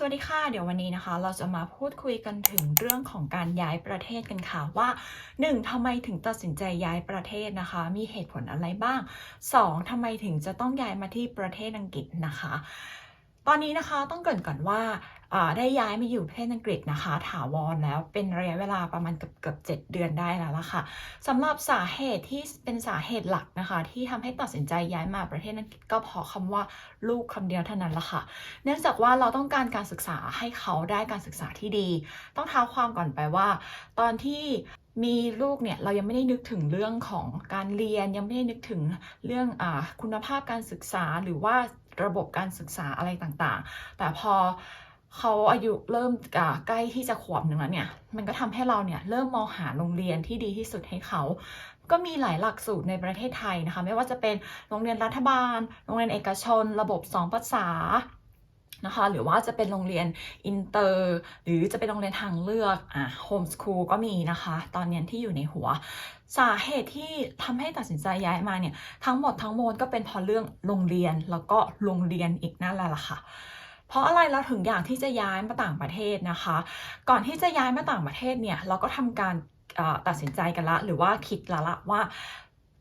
สวัสดีค่ะ เดี๋ยววันนี้นะคะ เราจะมาพูดคุยกันถึงเรื่องของการย้ายประเทศกันค่ะว่า 1. ทำไมถึงตัดสินใจย้ายประเทศนะคะ มีเหตุผลอะไรบ้าง 2. ทำไมถึงจะต้องย้ายมาที่ประเทศอังกฤษนะคะ ตอนนี้นะคะต้องเกรินก่อนว่าได้ย้ายมาอยู่ประเทศอังกฤษนะคะ ถาวรแล้วเป็นระยะเวลาประมาณเกือบเกือบเจ็ดเดือนได้แล้วล่ะค่ะสำหรับสาเหตุที่เป็นสาเหตุหลักนะคะ ที่ทำให้ตัดสินใจย้ายมาประเทศอังกฤษก็เพราะคำว่าลูกคำเดียวเท่านั้นละค่ะ เนื่องจากว่าเราต้องการการศึกษาให้เขาได้การศึกษาที่ดี ต้องเท้าความก่อนไปว่า ตอนที่มีลูกเนี่ยเรายังไม่ได้นึกถึงเรื่องของการเรียนยังไม่ได้นึกถึงเรื่องอคุณภาพการศึกษาหรือว่า ระบบการศึกษาอะไรต่างๆ แต่พอเขาอายุเริ่มใกล้ที่จะขวบหนึ่งแล้วเนี่ย มันก็ทำให้เราเนี่ยเริ่มมองหาโรงเรียนที่ดีที่สุดให้เขา ก็มีหลายหลักสูตรในประเทศไทยนะคะ ไม่ว่าจะเป็นโรงเรียนรัฐบาล โรงเรียนเอกชน ระบบสองภาษา นะคะหรือว่าจะเป็นโรงเรียนอินเตอร์หรือจะเป็นโรงเรียนทางเลือกอะโฮมสคูลก็มีนะคะ ตอนเนี้ที่อยู่ในหัว สาเหตุที่ทำให้ตัดสินใจย้ายมาเนี่ย ทั้งหมดทั้งมวลก็เป็นเพราะเรื่องโรงเรียนแล้วก็โรงเรียนอีกนั่นแหละล่ะค่ะเพราะอะไรเราถึงอยากที่จะย้ายมาต่างประเทศนะคะ ก่อนที่จะย้ายมาต่างประเทศเนี่ยเราก็ทำการตัดสินใจกันละ หรือว่าคิดละละว่า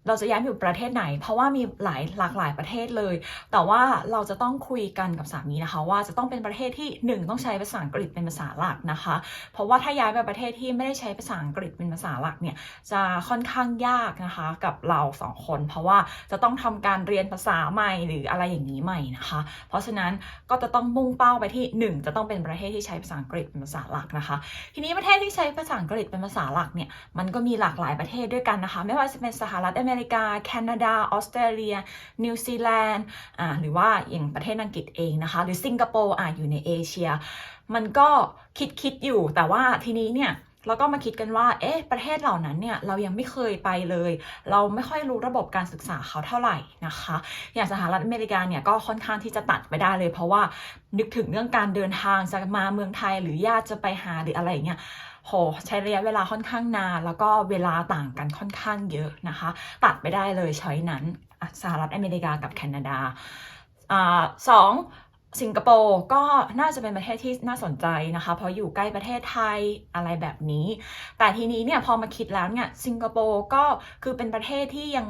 เราจะย้ายไปอยู่ประเทศไหน เพราะว่ามีหลายหลากหลายประเทศเลย แต่ว่าเราจะต้องคุยกันกับสามีนะคะ ว่าจะต้องเป็นประเทศที่หนึ่งต้องใช้ภาษาอังกฤษเป็นภาษาหลักนะคะ เพราะว่าถ้าย้ายไปประเทศที่ไม่ได้ใช้ภาษาอังกฤษเป็นภาษาหลักเนี่ยจะค่อนข้างยากนะคะกับเราสองคน เพราะว่าจะต้องทำการเรียนภาษาใหม่หรืออะไรอย่างนี้ใหม่นะคะ เพราะฉะนั้นก็จะต้องมุ่งเป้าไปที่หนึ่งจะต้องเป็นประเทศที่ใช้ภาษาอังกฤษเป็นภาษาหลักนะคะ ทีนี้ประเทศที่ใช้ภาษาอังกฤษเป็นภาษาหลักเนี่ยมันก็มีหลากหลายประเทศด้วยกันนะคะ ไม่ว่าจะเป็นสหรัฐอเมริกา แคนาดา ออสเตรเลีย นิวซีแลนด์อ่าหรือว่าอย่างประเทศอังกฤษเองนะคะ หรือสิงคโปร์อ่าอยู่ในเอเชีย มันก็คิดคิดอยู่แต่ว่าทีนี้เนี่ยเราก็มาคิดกันว่า เอ๊ะ ประเทศเหล่านั้นเนี่ย เรายังไม่เคยไปเลย เราไม่ค่อยรู้ระบบการศึกษาเขาเท่าไหร่นะคะ อย่างสหรัฐอเมริกาเนี่ย ก็ค่อนข้างที่จะตัดไปได้เลย เพราะว่านึกถึงเรื่องการเดินทางจะมาเมืองไทยหรือญาติจะไปหาหรืออะไรเงี้ย โหใช้ระยะเวลาค่อนข้างนาน แล้วก็เวลาต่างกันค่อนข้างเยอะนะคะ ตัดไปได้เลยช้อยนั้นสหรัฐอเมริกากับแคนาดาอ่าสองสิงคโปร์ก็น่าจะเป็นประเทศที่น่าสนใจนะคะ เพราะอยู่ใกล้ประเทศไทยอะไรแบบนี้ แต่ทีนี้เนี่ยพอมาคิดแล้วเนี่ยสิงคโปร์ก็คือเป็นประเทศที่ยัง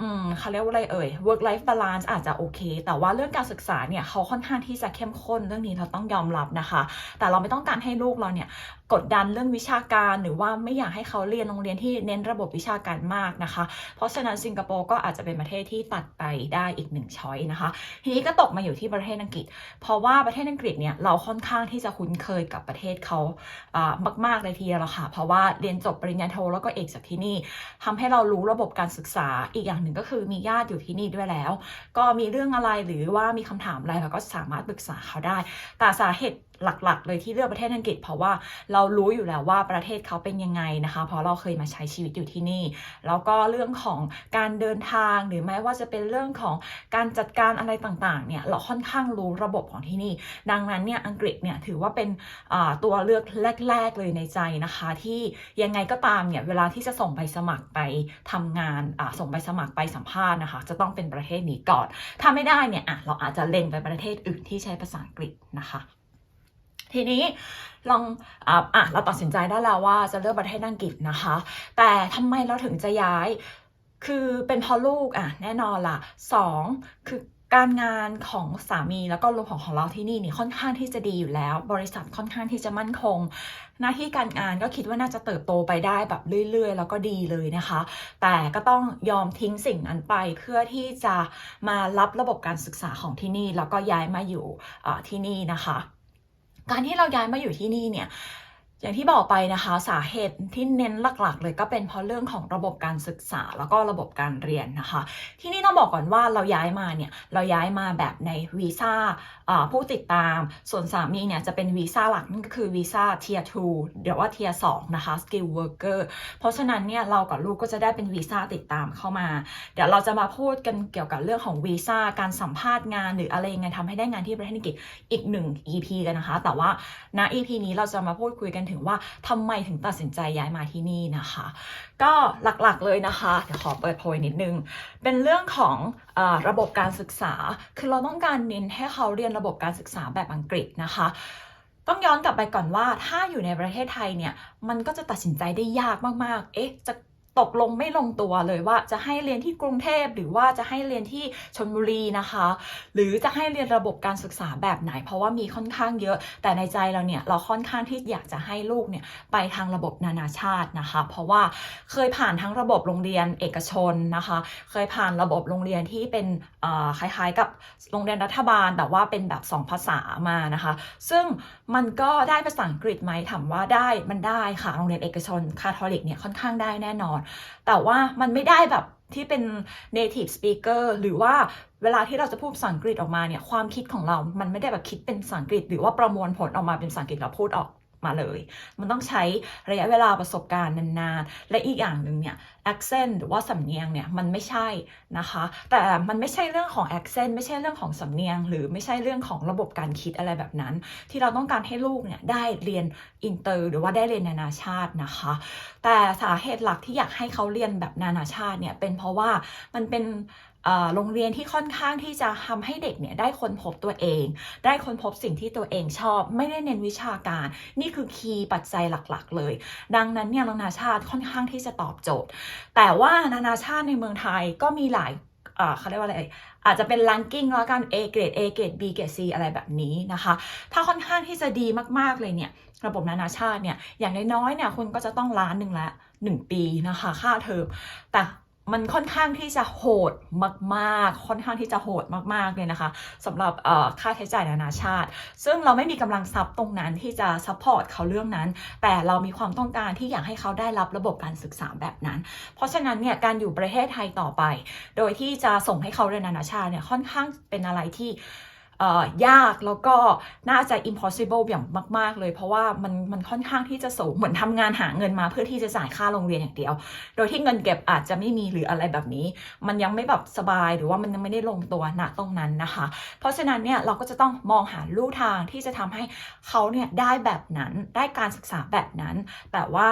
อืมเขาเรียกว่าอะไรเอ่ย work life balance อาจจะโอเค แต่ว่าเรื่องการศึกษาเนี่ยเขาค่อนข้างที่จะเข้มข้นเรื่องนี้เราต้องยอมรับนะคะ แต่เราไม่ต้องการให้ลูกเราเนี่ยกดดันเรื่องวิชาการ หรือว่าไม่อยากให้เขาเรียนโรงเรียนที่เน้นระบบวิชาการมากนะคะ เพราะฉะนั้นสิงคโปร์ก็อาจจะเป็นประเทศที่ตัดไปได้อีกหนึ่งช้อยนะคะ ทีนี้ก็ตกมาอยู่ที่ประเทศอังกฤษ เพราะว่าประเทศอังกฤษเนี่ยเราค่อนข้างที่จะคุ้นเคยกับประเทศเขาอ่ามากๆเลยทีเดียวค่ะ เพราะว่าเรียนจบปริญญาโทแล้วก็เอกจากที่นี่ทำให้เรารู้ระบบการศึกษาอีกอย่างนึ่งก็คือมีญาติอยู่ที่นี่ด้วยแล้ว ก็มีเรื่องอะไรหรือว่ามีคำถามอะไรเราก็สามารถปรึกษาเขาได้ แต่สาเหตุ หลักๆ เลยที่เลือกประเทศอังกฤษ เพราะว่าเรารู้อยู่แล้วว่าประเทศเขาเป็นยังไงนะคะ เพราะเราเคยมาใช้ชีวิตอยู่ที่นี่ แล้วก็เรื่องของการเดินทางหรือแม้ว่าจะเป็นเรื่องของการจัดการอะไรต่างๆเนี่ยเราค่อนข้างรู้ระบบของที่นี่ ดังนั้นเนี่ยอังกฤษเนี่ยถือว่าเป็นตัวเลือกแรก ๆ เลยในใจนะคะ ที่ยังไงก็ตามเนี่ยเวลาที่จะส่งใบสมัครไปทำงานส่งใบสมัครไปสัมภาษณ์นะคะ จะต้องเป็นประเทศนี้ก่อน ถ้าไม่ได้เนี่ยเราอาจจะเล็งไปประเทศอื่นที่ใช้ภาษาอังกฤษนะคะ ทีนี้ลองอะอะเราตัดสินใจได้แล้วว่าจะเลือกประเทศอังกฤษนะคะ แต่ทำไมเราถึงจะย้าย คือเป็นพราะลูกอะแน่นอนล่ะสองคือการงานของสามีแล้วก็รวมของของเราที่นี่นี่ค่อนข้างที่จะดีอยู่แล้ว บริษัทค่อนข้างที่จะมั่นคง หน้าที่การงานก็คิดว่าน่าจะเติบโตไปได้แบบเรื่อย ๆ แล้วก็ดีเลยนะคะ แต่ก็ต้องยอมทิ้งสิ่งนั้นไปเพื่อที่จะมารับระบบการศึกษาของที่นี่ แล้วก็ย้ายมาอยู่ที่นี่นะคะ การที่เราย้ายมาอยู่ที่นี่เนี่ย อย่างที่บอกไปนะคะสาเหตุที่เน้นหลักๆ เลยก็เป็นเพราะเรื่องของระบบการศึกษาแล้วก็ระบบการเรียนนะคะ ที่นี่ต้องบอกก่อนว่าเราย้ายมาเนี่ยเราย้ายมาแบบในวีซ่าผู้ติดตาม ส่วนสามีเนี่ยจะเป็นวีซ่าหลักนั่นก็คือวีซ่าเทียร์2เดี๋ยวว่าเทียร์2นะคะ skill worker เพราะฉะนั้นเนี่ยเรากับลูกก็จะได้เป็นวีซ่าติดตามเข้ามา เดี๋ยวเราจะมาพูดกันเกี่ยวกับเรื่องของวีซ่าการสัมภาษณ์งาน หรืออะไรยังไงทำให้ได้งานที่ประเทศอังกฤษอีกหนึ่ง EP กันนะคะ แต่ว่าณ EP นี้เราจะมาพูดคุยกันถึงว่าทำไมถึงตัดสินใจย้ายมาที่นี่นะคะ ก็หลักๆเลยนะคะเดี๋ยวขอเปิดโพยนิดนึง เป็นเรื่องของอระบบการศึกษา คือเราต้องการเน้นให้เขาเรียนระบบการศึกษาแบบอังกฤษนะคะต้องย้อนกลับไปก่อนว่าถ้าอยู่ในประเทศไทยเนี่ย มันก็จะตัดสินใจได้ยากมาก ๆ เอ๊ะ จะ ตกลงไม่ลงตัวเลยว่าจะให้เรียนที่กรุงเทพหรือว่าจะให้เรียนที่ชลบุรีนะคะ หรือจะให้เรียนระบบการศึกษาแบบไหน เพราะว่ามีค่อนข้างเยอะ แต่ในใจเราเนี่ยเราค่อนข้างที่อยากจะให้ลูกเนี่ยไปทางระบบนานาชาตินะคะ เพราะว่าเคยผ่านทั้งระบบโรงเรียนเอกชนนะคะ เคยผ่านระบบโรงเรียนที่เป็นคล้ายๆกับโรงเรียนรัฐบาลแต่ว่าเป็นแบบสองภาษามานะคะ ซึ่ง มันก็ได้ภาษาอังกฤษไหมถามว่าได้มันได้ค่ะโรงเรียนเอกชนคาทอลิกเนี่ยค่อนข้างได้แน่นอน แต่ว่ามันไม่ได้แบบที่เป็น native speaker หรือว่าเวลาที่เราจะพูดภาษาอังกฤษออกมาเนี่ยความคิดของเรา มันไม่ได้แบบคิดเป็นภาษาอังกฤษ หรือว่าประมวลผลออกมาเป็นภาษาอังกฤษเราพูดออก มาเลย มันต้องใช้ระยะเวลาประสบการณ์นานๆ และอีกอย่างหนึ่งเนี่ย accent หรือว่าสำเนียงเนี่ยมันไม่ใช่นะคะ แต่มันไม่ใช่เรื่องของ accent ไม่ใช่เรื่องของสำเนียง หรือไม่ใช่เรื่องของระบบการคิดอะไรแบบนั้น ที่เราต้องการให้ลูกเนี่ยได้เรียนอินเตอร์หรือว่าได้เรียนนานาชาตินะคะ แต่สาเหตุหลักที่อยากให้เขาเรียนแบบนานาชาติเนี่ยเป็นเพราะว่ามันเป็น โรงเรียนที่ค่อนข้างที่จะทำให้เด็กเนี่ยได้ค้นพบตัวเอง ได้ค้นพบสิ่งที่ตัวเองชอบ ไม่ได้เน้นวิชาการ นี่คือคีย์ปัจจัยหลักๆ เลย ดังนั้นเนี่ยนานาชาติค่อนข้างที่จะตอบโจทย์ แต่ว่านานาชาติในเมืองไทยก็มีหลายเอ่อเขาเรียกว่าอะไรอาจจะเป็น ranking แล้วกัน A เกรด A เกรด B เกรด C อะไรแบบนี้นะคะ ถ้าค่อนข้างที่จะดีมากๆเลยเนี่ย ระบบนานาชาติเนี่ย อย่างน้อยๆเนี่ยคุณก็จะต้องล้านหนึ่งละหนึ่งปีนะคะ ค่าเทอมแต่ มันค่อนข้างที่จะโหดมากๆ ค่อนข้างที่จะโหดมากๆเลยนะคะสำหรับค่าใช้จ่ายนานาชาติ ซึ่งเราไม่มีกำลังทรัพย์ตรงนั้นที่จะซัพพอร์ตเขาเรื่องนั้น แต่เรามีความต้องการที่อยากให้เขาได้รับระบบการศึกษาแบบนั้น เพราะฉะนั้นเนี่ยการอยู่ประเทศไทยต่อไป โดยที่จะส่งให้เขาเรียนนานาชาติเนี่ยค่อนข้างเป็นอะไรที่ ยากแล้วก็น่าจะ impossible อย่างมาก ๆ เลย เพราะว่ามันมันค่อนข้างที่จะสูงเหมือนทำงานหาเงินมาเพื่อที่จะจ่ายค่าโรงเรียนอย่างเดียว โดยที่เงินเก็บอาจจะไม่มีหรืออะไรแบบนี้ มันยังไม่แบบสบายหรือว่ามันยังไม่ได้ลงตัวณตรงนั้นนะคะ เพราะฉะนั้นเนี่ยเราก็จะต้องมองหาลู่ทางที่จะทำให้เขาเนี่ยได้แบบนั้นได้การศึกษาแบบนั้น แต่ว่า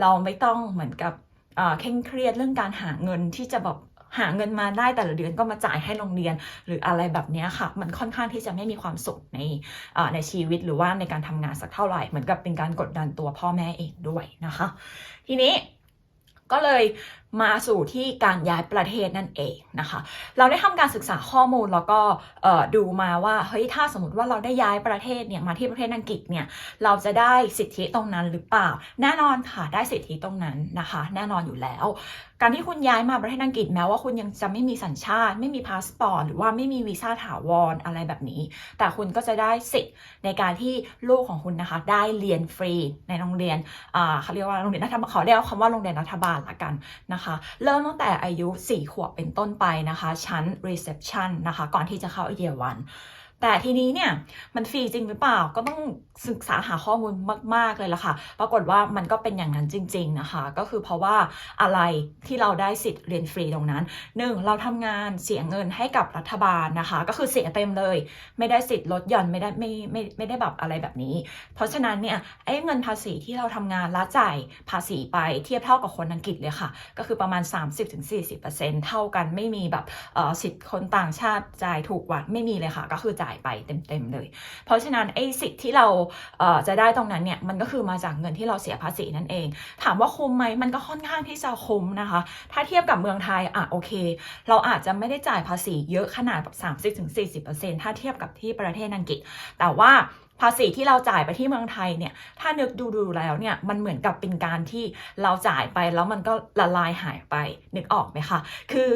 เราไม่ต้องเหมือนกับเอ่อเคร่งเครียดเรื่องการหาเงินที่จะแบบ หาเงินมาได้แต่ละเดือนก็มาจ่ายให้โรงเรียน หรืออะไรแบบนี้ค่ะ มันค่อนข้างที่จะไม่มีความสุขในในชีวิตหรือว่าในการทำงานสักเท่าไหร่เหมือนกับเป็นการกดดันตัวพ่อแม่เองด้วยนะคะ ทีนี้ก็เลยมาสู่ที่การย้ายประเทศนั่นเองนะคะ เราได้ทำการศึกษาข้อมูลแล้วก็ดูมาว่าเฮ้ยถ้าสมมติว่าเราได้ย้ายประเทศเนี่ยมาที่ประเทศอังกฤษเนี่ยเราจะได้สิทธิตรงนั้นหรือเปล่า แน่นอนค่ะได้สิทธิตรงนั้นนะคะ แน่นอนอยู่แล้ว การที่คุณย้ายมาประเทศอังกฤษแม้ว่าคุณยังจะไม่มีสัญชาติ ไม่มีพาสปอร์ตหรือว่าไม่มีวีซ่าถาวรอะไรแบบนี้ แต่คุณก็จะได้สิทธิ์ในการที่ลูกของคุณนะคะได้เรียนฟรีในโรงเรียนเขาเรียกว่าโรงเรียนรัฐบาลเขาเรียกคำว่าโรงเรียนรัฐบาลละกันนะคะเริ่มตั้งแต่อายุ 4 ขวบเป็นต้นไปนะคะ ชั้น reception นะคะ ก่อนที่จะเข้าเยียวัน แต่ทีนี้เนี่ยมันฟรีจริงหรือเปล่าก็ต้องศึกษาหาข้อมูลมาก ๆ เลยล่ะค่ะ ปรากฏว่ามันก็เป็นอย่างนั้นจริง ๆนะคะ ก็คือเพราะว่าอะไรที่เราได้สิทธิ์เรียนฟรีตรงนั้นหนึ่งเราทำงานเสียเงินให้กับรัฐบาลนะคะ ก็คือเสียเต็มเลย ไม่ได้สิทธิ์ลดหย่อนไม่ได้ไม่ไม่ไม่ได้แบบอะไรแบบนี้ เพราะฉะนั้นเนี่ยไอ้เงินภาษีที่เราทำงานละจ่ายภาษีไปเทียบเท่ากับคนอังกฤษเลยค่ะ ก็คือประมาณ 30-40%เท่ากันไม่มีแบบเออสิทธิ์คนต่างชาติจ่ายถูกกว่าไม่มีเลยค่ะ ก็คือจ่ายไปเต็มๆเลย เพราะฉะนั้นไอ้สิทธิ์ที่เราเอ่อจะได้ตรงนั้นเนี่ยมันก็คือมาจากเงินที่เราเสียภาษีนั่นเอง ถามว่าคุ้มไหมมันก็ค่อนข้างที่จะคุ้มนะคะ ถ้าเทียบกับเมืองไทยอะโอเค เราอาจจะไม่ได้จ่ายภาษีเยอะขนาดแบบ30-40%ถ้าเทียบกับที่ประเทศอังกฤษ แต่ว่า ภาษีที่เราจ่ายไปที่เมืองไทยเนี่ย ถ้านึกดูดูแล้วเนี่ย มันเหมือนกับเป็นการที่เราจ่ายไปแล้วมันก็ละลายหายไป นึกออกไหมคะ คือ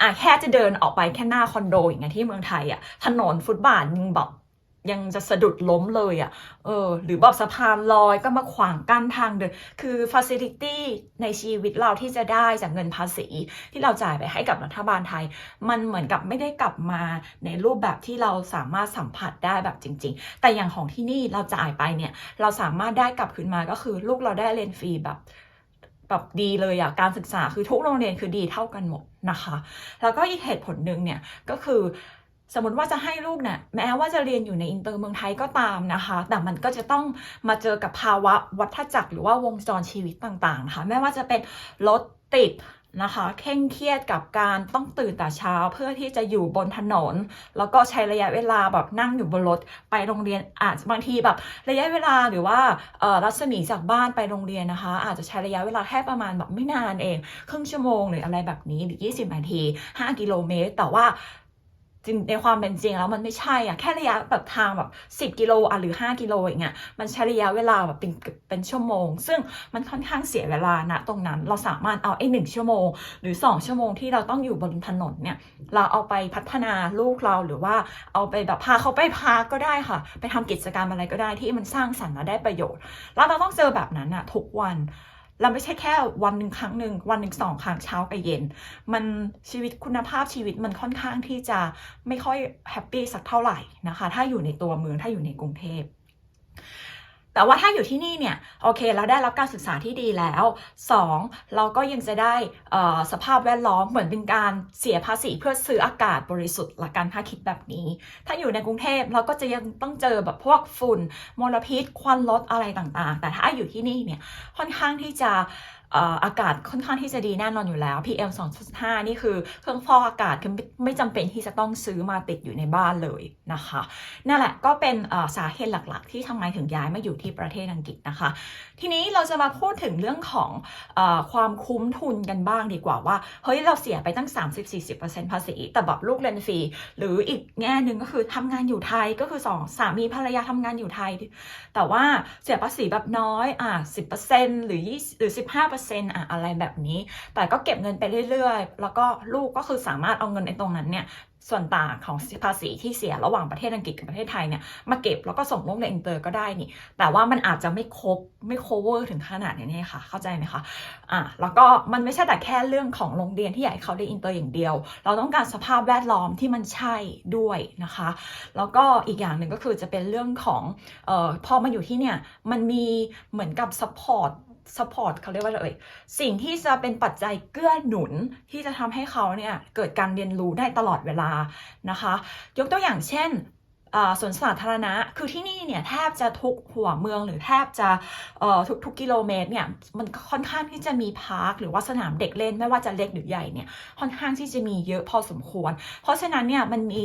อะแค่จะเดินออกไปแค่หน้าคอนโดอย่างเงี้ยที่เมืองไทยอะ ถนนฟุตบาทยังแบบ ยังจะสะดุดล้มเลยอะ เออ หรือแบบสะพานลอยก็มาขวางกั้นทางเดิน คือ facility ในชีวิตเราที่จะได้จากเงินภาษี ที่เราจ่ายไปให้กับรัฐบาลไทย มันเหมือนกับไม่ได้กลับมาในรูปแบบที่เราสามารถสัมผัสได้แบบจริง ๆ แต่อย่างของที่นี่เราจ่ายไปเนี่ย เราสามารถได้กลับคืนมาก็คือลูกเราได้เรียนฟรีแบบแบบดีเลยอะการศึกษาคือทุกโรงเรียนคือดีเท่ากันหมดนะคะ แล้วก็อีกเหตุผลหนึ่งเนี่ยก็คือ สมมติว่าจะให้ลูกเนี่ยแม้ว่าจะเรียนอยู่ในอินเตอร์เมืองไทยก็ตามนะคะ แต่มันก็จะต้องมาเจอกับภาวะวัฏจักรหรือว่าวงจรชีวิตต่างๆนะคะไม่ว่าจะเป็นรถติดนะคะเคร่งเครียดกับการต้องตื่นแต่เช้าเพื่อที่จะอยู่บนถนน แล้วก็ใช้ระยะเวลาแบบนั่งอยู่บนรถไปโรงเรียนอาจจะบางทีแบบระยะเวลาหรือว่ารัศมีจากบ้านไปโรงเรียนนะคะ อาจจะใช้ระยะเวลาแค่ประมาณแบบไม่นานเอง ครึ่งชั่วโมงหรืออะไรแบบนี้หรือ 20 นาที 5 กิโลเมตร แต่ว่า จริงในความเป็นจริงแล้วมันไม่ใช่อะแค่ระยะแบบทางแบบ 10 กิโลอะหรือ 5 กิโลอย่างเงี้ยมันใช้ระยะเวลาแบบเป็นเป็นชั่วโมง ซึ่งมันค่อนข้างเสียเวลานะตรงนั้นเราสามารถเอาไอ้หนึ่งชั่วโมง หรือ 2 ชั่วโมงที่เราต้องอยู่บนถนนเนี่ยเราเอาไปพัฒนาลูกเราหรือว่าเอาไปแบบพาเขาไปพาก็ได้ค่ะ ไปทำกิจกรรมอะไรก็ได้ที่มันสร้างสรรค์และได้ประโยชน์ แล้วเราต้องเจอแบบนั้นอะทุกวัน เราไม่ใช่แค่วันหนึ่งครั้งหนึ่งวันหนึ่งสองครั้งเช้ากับเย็น มันชีวิตคุณภาพชีวิตมันค่อนข้างที่จะไม่ค่อยแฮปปี้สักเท่าไหร่นะคะ ถ้าอยู่ในตัวเมืองถ้าอยู่ในกรุงเทพ แต่ว่าถ้าอยู่ที่นี่เนี่ยโอเคเราได้รับการศึกษาที่ดีแล้ว 2. เราก็ยังจะได้สภาพแวดล้อมเหมือนเป็นการเสียภาษีเพื่อซื้ออากาศบริสุทธิ์ละกันถ้าคิดแบบนี้ ถ้าอยู่ในกรุงเทพเราก็จะยังต้องเจอแบบพวกฝุ่นมลพิษ ควันรถอะไรต่างๆ แต่ถ้าอยู่ที่นี่เนี่ยค่อนข้างที่จะอากาศค่อนข้างที่จะดีแน่นอนอยู่แล้ว PM 2.5 นี่คือเครื่องฟอกอากาศคือไม่จำเป็นที่จะต้องซื้อมาติดอยู่ในบ้านเลยนะคะ นั่นแหละก็เป็นสาเหตุหลักๆ ที่ทำไมถึงย้ายมาอยู่ที่ประเทศอังกฤษนะคะ ทีนี้เราจะมาพูดถึงเรื่องของอความคุ้มทุนกันบ้างดีกว่าว่าเฮ้ยเราเสียไปตั้ง 30-40%ภาษีแต่แบบลูกเรียนฟรี หรืออีกแง่หนึ่งก็คือทำงานอยู่ไทยก็คือสองสามีภรรยาทำงานอยู่ไทย แต่ว่าเสียภาษีแบบน้อยอะ10%หรือ20หรือ 15%อะอะไรแบบนี้ แต่ก็เก็บเงินไปเรื่อยๆ แล้วก็ลูกก็คือสามารถเอาเงินในตรงนั้นเนี่ย ส่วนต่างของภาษีที่เสียระหว่างประเทศอังกฤษกับประเทศไทยเนี่ยมาเก็บแล้วก็ส่งลูกเรียนอินเตอร์ก็ได้นี่ แต่ว่ามันอาจจะไม่ครบไม่ cover ถึงขนาดนี้ค่ะ เข้าใจไหมคะอะแล้วก็มันไม่ใช่แต่แค่เรื่องของโรงเรียนที่อยากให้เขาได้อินเตอร์อย่างเดียว เราต้องการสภาพแวดล้อมที่มันใช่ด้วยนะคะ แล้วก็อีกอย่างหนึ่งก็คือจะเป็นเรื่องของเอ่อพอมาอยู่ที่เนี่ยมันมีเหมือนกับ support support เขาเรียกว่าอะไรเอ่ยสิ่งที่จะเป็นปัจจัยเกื้อหนุนที่จะทำให้เขาเนี่ยเกิดการเรียนรู้ได้ตลอดเวลานะคะ ยกตัวอย่างเช่น สวนสาธารณะ คือที่นี่เนี่ยแทบจะทุกหัวเมืองหรือแทบจะทุกทุกกิโลเมตรเนี่ยมันค่อนข้างที่จะมีพาร์คหรือว่าสนามเด็กเล่นไม่ว่าจะเล็กหรือใหญ่เนี่ยค่อนข้างที่จะมีเยอะพอสมควร เพราะฉะนั้นเนี่ยมันมี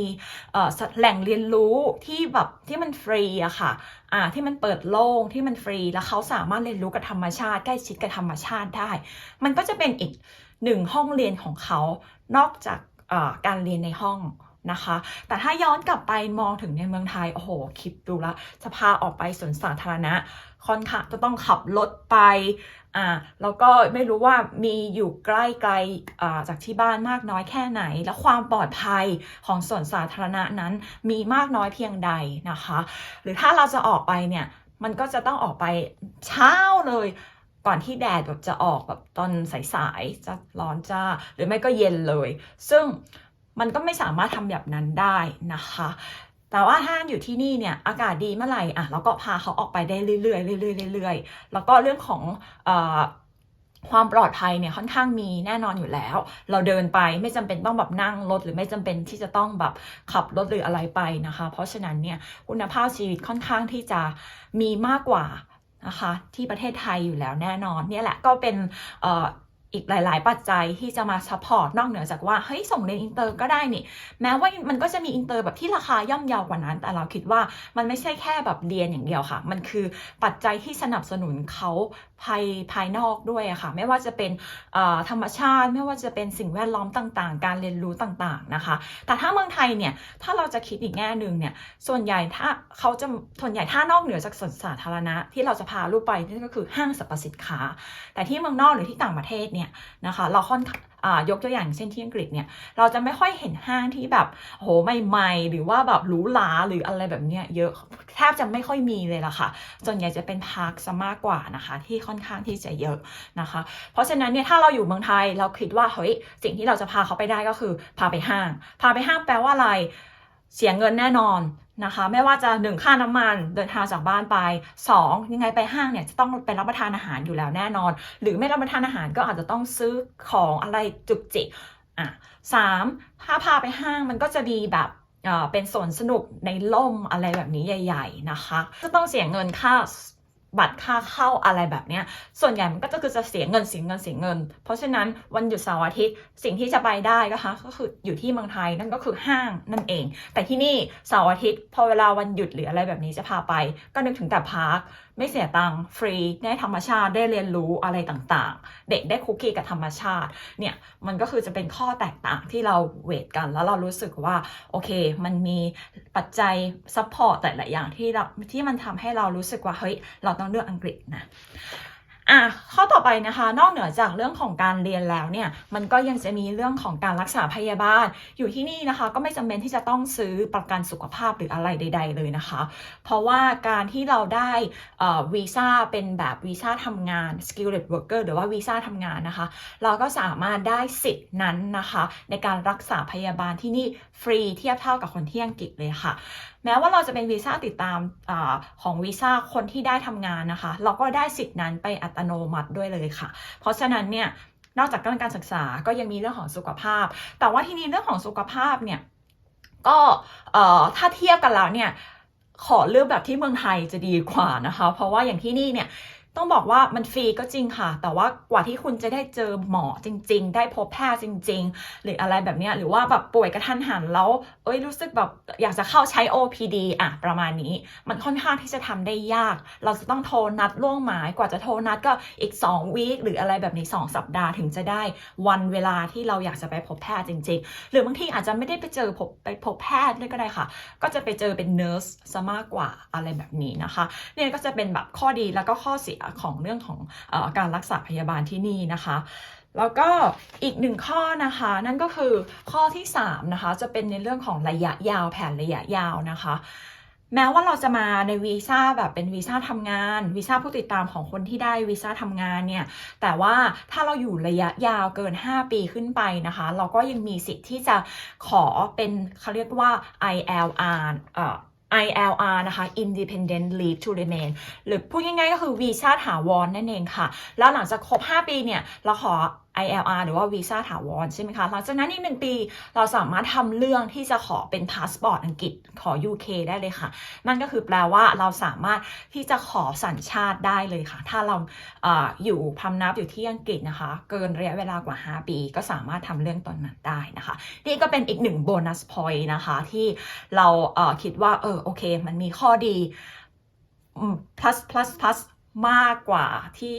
แหล่งเรียนรู้ที่แบบที่มันฟรีอะค่ะอ่าที่มันเปิดโล่งที่มันฟรีแล้วเขาสามารถเรียนรู้กับธรรมชาติ ใกล้ชิดกับธรรมชาติได้ มันก็จะเป็นอีกหนึ่งห้องเรียนของเขานอกจากการเรียนในห้อง นะคะ แต่ถ้าย้อนกลับไปมองถึงในเมืองไทย โอ้โห คิดดูละจะพาออกไปสวนสาธารณะ ค่อนข้างจะต้องขับรถไป อ่า แล้วก็ไม่รู้ว่ามีอยู่ใกล้ไกลอ่าจากที่บ้านมากน้อยแค่ไหน และความปลอดภัยของสวนสาธารณะนั้นมีมากน้อยเพียงใดนะคะ หรือถ้าเราจะออกไปเนี่ย มันก็จะต้องออกไปเช้าเลยก่อนที่แดดแบบจะออกแบบตอนสายๆจะร้อนจ้า หรือไม่ก็เย็นเลย ซึ่ง มันก็ไม่สามารถทำแบบนั้นได้นะคะ แต่ว่าถ้าอยู่ที่นี่เนี่ยอากาศดีเมื่อไหร่อะเราก็พาเขาออกไปได้เรื่อยๆเรื่อยๆเรื่อยๆแล้วก็เรื่องของอความปลอดภัยเนี่ยค่อนข้างมีแน่นอนอยู่แล้ว เราเดินไปไม่จำเป็นต้องแบบนั่งรถหรือไม่จำเป็นที่จะต้องแบบขับรถหรืออะไรไปนะคะ เพราะฉะนั้นเนี่ยคุณภาพชีวิตค่อนข้างที่จะมีมากกว่านะคะที่ประเทศไทยอยู่แล้วแน่นอนเนี่ยแหละก็เป็น อีกหลาย ๆ ปัจจัยที่จะมาซัพพอร์ตนอกเหนือจากว่าเฮ้ยส่งเรียนอินเตอร์ก็ได้นี่แม้ว่ามันก็จะมีอินเตอร์แบบที่ราคาย่อมเยาวกว่านั้น แต่เราคิดว่ามันไม่ใช่แค่แบบเรียนอย่างเดียวค่ะ มันคือปัจจัยที่สนับสนุนเขาภายภายนอกด้วยอะค่ะ ไม่ว่าจะเป็นธรรมชาติ ไม่ว่าจะเป็นสิ่งแวดล้อมต่างๆ การเรียนรู้ต่าง ๆ นะคะ แต่ถ้าเมืองไทยเนี่ย ถ้าเราจะคิดอีกแง่หนึ่งเนี่ย ส่วนใหญ่ถ้าเขาจะส่วนใหญ่ถ้านอกเหนือจากสวนสาธารณะ ที่เราจะพาลูกไปนั่นก็คือห้างสรรพสินค้า แต่ที่เมืองนอกหรือที่ต่างประเทศเนี่ยนะคะเราค่อนอ่ายกตัวอย่างเช่นที่อังกฤษเนี่ยเราจะไม่ค่อยเห็นห้างที่แบบโหใหม่ๆ หรือว่าแบบหรูหราหรืออะไรแบบเนี้ยเยอะแทบจะไม่ค่อยมีเลยล่ะค่ะส่วนใหญ่จะเป็นพาร์คซะมากกว่านะคะที่ค่อนข้างที่จะเยอะนะคะ เพราะฉะนั้นเนี่ยถ้าเราอยู่เมืองไทยเราคิดว่าเฮ้ยสิ่งที่เราจะพาเขาไปได้ก็คือ พาไปห้าง พาไปห้างแปลว่าอะไรเสียเงินแน่นอน นะคะไม่ว่าจะหนึ่งค่าน้ำมันเดินทางจากบ้านไปสองยังไงไปห้างเนี่ยจะต้องไปรับประทานอาหารอยู่แล้วแน่นอน หรือไม่รับประทานอาหารก็อาจจะต้องซื้อของอะไรจุกจิกอะสามถ้าพาไปห้างมันก็จะมีแบบอ่อเป็นสวนสนุกในล่มอะไรแบบนี้ใหญ่ ๆนะคะ จะต้องเสียเงินค่า บัตรค่าเข้าอะไรแบบเนี้ย ส่วนใหญ่มันก็จะคือจะเสียเงินเสียเงินเสียเงิน เพราะฉะนั้นวันหยุดเสาร์อาทิตย์สิ่งที่จะไปได้นะคะก็คืออยู่ที่เมืองไทยนั่นก็คือห้างนั่นเอง แต่ที่นี่เสาร์อาทิตย์พอเวลาวันหยุดหรืออะไรแบบนี้จะพาไป ก็นึกถึงแต่พาร์คไม่เสียตังค์ฟรีได้ธรรมชาติได้เรียนรู้อะไรต่างๆ เด็กได้คุกกี้กับธรรมชาติเนี่ยมันก็คือจะเป็นข้อแตกต่างที่เราเวทกัน แล้วเรารู้สึกว่าโอเค มันมีปัจจัยซัพพอร์ตแต่ละอย่างที่เราที่มันทำให้เรารู้สึกว่าเฮ้ยเราต้องเลือกอังกฤษนะ อะข้อต่อไปนะคะ นอกเหนือจากเรื่องของการเรียนแล้วเนี่ย มันก็ยังจะมีเรื่องของการรักษาพยาบาล อยู่ที่นี่นะคะ ก็ไม่จำเป็นที่จะต้องซื้อประกันสุขภาพหรืออะไรใด ๆ เลยนะคะ เพราะว่าการที่เราได้เอ่อวีซ่าเป็นแบบวีซ่าทำงาน skilled worker หรือว่าวีซ่าทำงานนะคะ เราก็สามารถได้สิทธิ์นั้นนะคะ ในการรักษาพยาบาลที่นี่ฟรีเทียบเท่ากับคนที่อังกฤษเลยค่ะ แม้ว่าเราจะเป็นวีซ่าติดตามอของวีซ่าคนที่ได้ทำงานนะคะ เราก็ได้สิทธินั้นไปอัตโนมัติด้วยเลยค่ะ เพราะฉะนั้นเนี่ยนอกจากเรื่องการศึกษาก็ยังมีเรื่องของสุขภาพ แต่ว่าที่นี้เรื่องของสุขภาพเนี่ยก็ถ้าเทียบกันแล้วเนี่ยขอเลือกแบบที่เมืองไทยจะดีกว่านะคะ เพราะว่าอย่างที่นี่เนี่ย ต้องบอกว่ามันฟรีก็จริงค่ะ แต่ว่ากว่าที่คุณจะได้เจอหมอจริง ๆ ได้พบแพทย์จริง ๆ หรืออะไรแบบนี้หรือว่าแบบป่วยกระทันหันแล้ว เอ้ยรู้สึกแบบอยากจะเข้าใช้ OPD อะประมาณนี้ มันค่อนข้างที่จะทำได้ยาก เราจะต้องโทรนัดล่วงหมายกว่าจะโทรนัดก็อีก2วีคหรืออะไรแบบนี้ 2 สัปดาห์ถึงจะได้วันเวลาที่เราอยากจะไปพบแพทย์จริง ๆ หรือบางทีอาจจะไม่ได้ไปเจอพบไปพบแพทย์เลยก็ได้ค่ะ ก็จะไปเจอเป็นเน r ร์สซะมากกว่าอะไรแบบนี้นะคะเนี่ยก็จะเป็นแบบข้อดีแล้วก็ข้อเสียของเรื่องของออการรักษาพยาบาลที่นี่นะคะแล้วก็อีกหนึ่งข้อนะคะ นั่นก็คือข้อที่3นะคะจะเป็นในเรื่องของระยะยาวแผนระยะยาวนะคะ แม้ว่าเราจะมาในวีซ่าแบบเป็นวีซ่าทำงานวีซ่าผู้ติดตามของคนที่ได้วีซ่าทำงานเนี่ยแต่ว่าถ้าเราอยู่ระยะยาวเกิน 5 ปีขึ้นไปนะคะ เราก็ยังมีสิทธิ์ที่จะขอเป็นเขาเรียกว่า ILR เอ่อ ILR นะคะ Independent Leave to Remain หรือพูดง่ายๆก็คือวีซ่าถาวรนนั่นเองค่ะ แล้วหลังจากครบ 5 ปีเนี่ย เราขอ ILR หรือว่าวีซ่าถาวรใช่ไหมคะ หลังจากนั้นอีกหนึ่งปีเราสามารถทำเรื่องที่จะขอเป็นพาสปอร์ตอังกฤษขอ UK ได้เลยค่ะ นั่นก็คือแปลว่าเราสามารถที่จะขอสัญชาติได้เลยค่ะ ถ้าเราเออยู่พำนับอยู่ที่อังกฤษนะคะ เกินระยะเวลากว่า 5 ปี ก็สามารถทำเรื่องตอนนั้นได้นะคะ นี่ก็เป็นอีกหนึ่งโบนัสพอยต์นะคะ ที่เราเคิดว่าเออโอเค มันมีข้อดี plus plus plus มากกว่าที่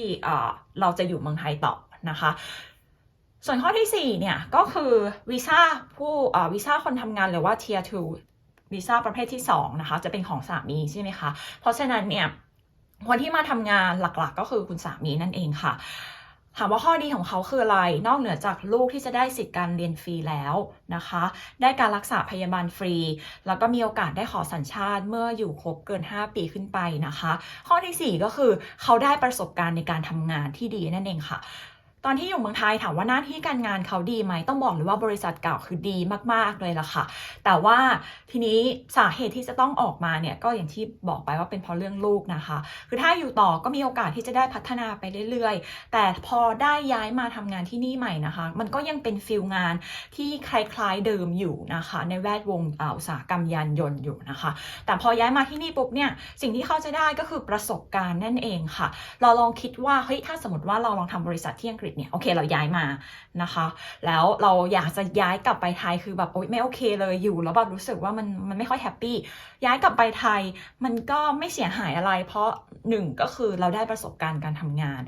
เราจะอยู่เมืองไทยต่อ นะคะ ส่วนข้อที่ 4 เนี่ย ก็คือวีซ่าผู้วีซ่าคนทำงานหรือว่า tier 2วีซ่าประเภทที่ 2 นะคะ จะเป็นของสามีใช่ไหมคะ เพราะฉะนั้นเนี่ยคนที่มาทำงานหลักๆ ก็คือคุณสามีนั่นเองค่ะถามว่าข้อดีของเขาคืออะไร นอกเหนือจากลูกที่จะได้สิทธิ์การเรียนฟรีแล้วนะคะ ได้การรักษาพยาบาลฟรี แล้วก็มีโอกาสได้ขอสัญชาติเมื่ออยู่ครบเกิน 5 ปีขึ้นไปนะคะ ข้อทีสี่4 ก็คือเขาได้ประสบการณ์ในการทำงานที่ดีนั่นเองค่ะ ตอนที่อยู่เมืองไทยถามว่าหน้าที่การงานเขาดีไหมต้องบอกเลยว่าบริษัทเก่าคือดีมาก ๆ เลยล่ะค่ะ แต่ว่าทีนี้สาเหตุที่จะต้องออกมาเนี่ยก็อย่างที่บอกไปว่าเป็นเพราะเรื่องลูกนะคะ คือถ้าอยู่ต่อก็มีโอกาสที่จะได้พัฒนาไปเรื่อย ๆ แต่พอได้ย้ายมาทำงานที่นี่ใหม่นะคะ มันก็ยังเป็นฟิลงานที่คล้ายๆเดิมอยู่นะคะ ในแวดวงอุตสาหกรรมยานยนต์อยู่นะคะ แต่พอย้ายมาที่นี่ปุ๊บเนี่ยสิ่งที่เขาจะได้ก็คือประสบการณ์นั่นเองค่ะ เราลองคิดว่าเฮ้ยถ้าสมมติว่าเราลองทำบริษัทที่อังกฤษเนี่ยโอเคเราย้ายมานะคะ แล้วเราอยากจะย้ายกลับไปไทยคือแบบโอ๊ยไม่โอเคเลยอยู่ แล้วแบบรู้สึกว่ามันมันไม่ค่อยแฮปปี้ย้ายกลับไปไทย มันก็ไม่เสียหายอะไร เพราะ หนึ่งก็คือเราได้ประสบการณ์การทำงาน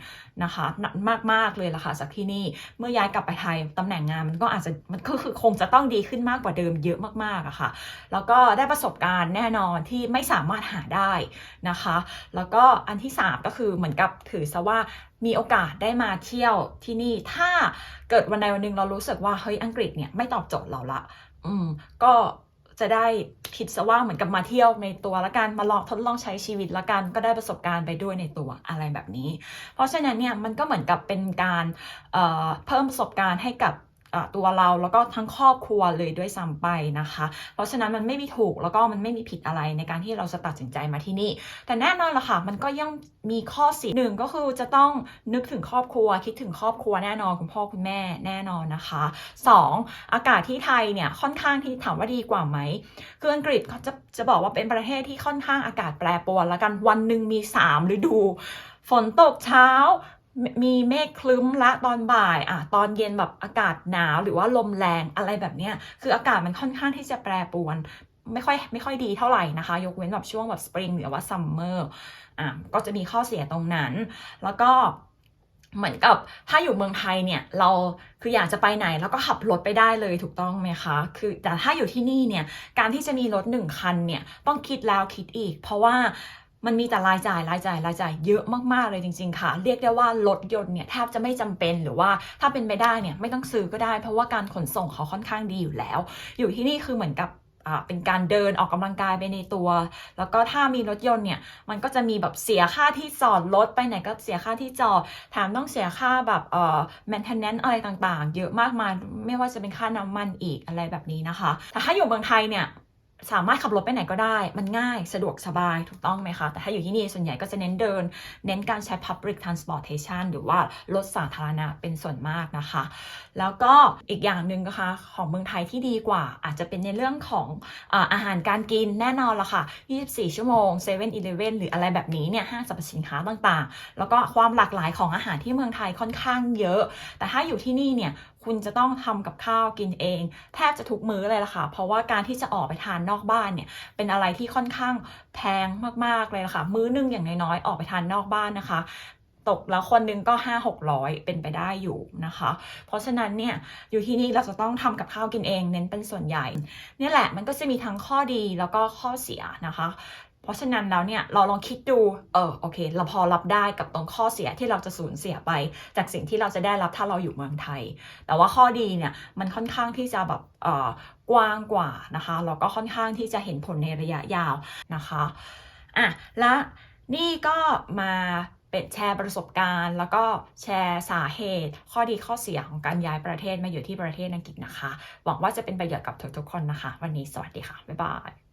นะคะมากมากๆเลยล่ะค่ะจากที่นี่เมื่อย้ายกลับไปไทยตำแหน่งงานมันก็อาจจะมันก็คือคงจะต้องดีขึ้นมากกว่าเดิมเยอะมากๆอะค่ะ แล้วก็ได้ประสบการณ์แน่นอนที่ไม่สามารถหาได้นะคะ แล้วก็อันที่ 3 ก็คือเหมือนกับถือซะว่ามีโอกาสได้มาเที่ยวที่นี่ ถ้าเกิดวันใดวันหนึ่งเรารู้สึกว่าเฮ้ยอังกฤษเนี่ยไม่ตอบโจทย์เราละ อืม ก็ จะได้คิดซะว่าเหมือนกับมาเที่ยวในตัวละกันมาลองทดลองใช้ชีวิตละกัน ก็ได้ประสบการณ์ไปด้วยในตัวอะไรแบบนี้ เพราะฉะนั้นเนี่ยมันก็เหมือนกับเป็นการเเพิ่มประสบการณ์ให้กับ ตัวเราแล้วก็ทั้งครอบครัวเลยด้วยซ้ำไปนะคะ เพราะฉะนั้นมันไม่มีถูกแล้วก็มันไม่มีผิดอะไรในการที่เราจะตัดสินใจมาที่นี่ แต่แน่นอนละค่ะ มันก็ยังมีข้อเสียหนึ่งก็คือจะต้องนึกถึงครอบครัว คิดถึงครอบครัวแน่นอนคุณพ่อคุณแม่แน่นอนนะคะสองอากาศที่ไทยเนี่ยค่อนข้างที่ถามว่าดีกว่าไหมคืออังกฤษเขาจะจะบอกว่าเป็นประเทศที่ค่อนข้างอากาศแปรปรวนแล้วกันวันหนึ่งมีสามฤดู ฝนตกเช้า มีเมฆคลึ้มละตอนบ่ายอะตอนเย็นแบบอากาศหนาวหรือว่าลมแรงอะไรแบบเนี้ยคืออากาศมันค่อนข้างที่จะแปรปรวน ไม่ค่อยไม่ค่อยดีเท่าไหร่นะคะ ยกเว้นแบบช่วงแบบสปริงหรือว่าซัมเมอร์อะก็จะมีข้อเสียตรงนั้น แล้วก็เหมือนกับถ้าอยู่เมืองไทยเนี่ยเราคืออยากจะไปไหนแล้วก็ขับรถไปได้เลยถูกต้องไหมคะ คือแต่ถ้าอยู่ที่นี่เนี่ยการที่จะมีรถหนึ่งคันเนี่ยต้องคิดแล้วคิดอีก เพราะว่า มันมีแต่รายจ่ายรายจ่ายรายจ่ายเยอะมากๆเลยจริง ๆ ค่ะ เรียกได้ว่ารถยนต์เนี่ยแทบจะไม่จำเป็นหรือว่าถ้าเป็นไปได้เนี่ยไม่ต้องซื้อก็ได้ เพราะว่าการขนส่งเขาค่อนข้างดีอยู่แล้ว อยู่ที่นี่คือเหมือนกับเป็นการเดินออกกำลังกายไปในตัว แล้วก็ถ้ามีรถยนต์เนี่ย มันก็จะมีแบบเสียค่าที่จอดรถไปไหนก็เสียค่าที่จอดแถมต้องเสียค่าแบบเอ่อ maintenance อะไรต่างๆ เยอะมากมาย ไม่ว่าจะเป็นค่าน้ำมันอีกอะไรแบบนี้นะคะ แต่ถ้าอยู่เมืองไทยเนี่ย สามารถขับรถไปไหนก็ได้ มันง่ายสะดวกสบายถูกต้องไหมคะ แต่ถ้าอยู่ที่นี่ส่วนใหญ่ก็จะเน้นเดิน เน้นการใช้ public transportation หรือว่ารถสาธารณะเป็นส่วนมากนะคะ แล้วก็อีกอย่างหนึ่งนะคะของเมืองไทยที่ดีกว่า อาจจะเป็นในเรื่องของอาหารการกินแน่นอนละค่ะ 24 ชั่วโมง7 e เ e ่ e อหรืออะไรแบบนี้เนี่ยห้างสรรพสินค้าต่างๆ แล้วก็ความหลากหลายของอาหารที่เมืองไทยค่อนข้างเยอะ แต่ถ้าอยู่ที่นี่เนี่ย คุณจะต้องทำกับข้าวกินเอง แทบจะทุกมื้อเลยล่ะค่ะ เพราะว่าการที่จะออกไปทานนอกบ้านเนี่ยเป็นอะไรที่ค่อนข้างแพงมากๆเลยล่ะค่ะ มื้อนึงอย่างน้อยๆออกไปทานนอกบ้านนะคะตกแล้วคนนึงก็5 600เป็นไปได้อยู่นะคะ เพราะฉะนั้นเนี่ยอยู่ที่นี่เราจะต้องทำกับข้าวกินเองเน้นเป็นส่วนใหญ่ เนี่ยแหละมันก็จะมีทั้งข้อดีแล้วก็ข้อเสียนะคะ เพราะฉะนั้นแล้วเนี่ยเราลองคิดดูเออโอเค เราพอรับได้กับตรงข้อเสียที่เราจะสูญเสียไป จากสิ่งที่เราจะได้รับถ้าเราอยู่เมืองไทย แต่ว่าข้อดีเนี่ยมันค่อนข้างที่จะแบบเออกว้างกว่านะคะแล้วก็ค่อนข้างที่จะเห็นผลในระยะยาวนะคะอะและนี่ก็มาเป็นแชร์ประสบการณ์ แล้วก็แชร์สาเหตุ ข้อดีข้อเสียของการย้ายประเทศมาอยู่ที่ประเทศอังกฤษนะคะ หวังว่าจะเป็นประโยชน์กับทุกๆคนนะคะ วันนี้สวัสดีค่ะ บ๊ายบาย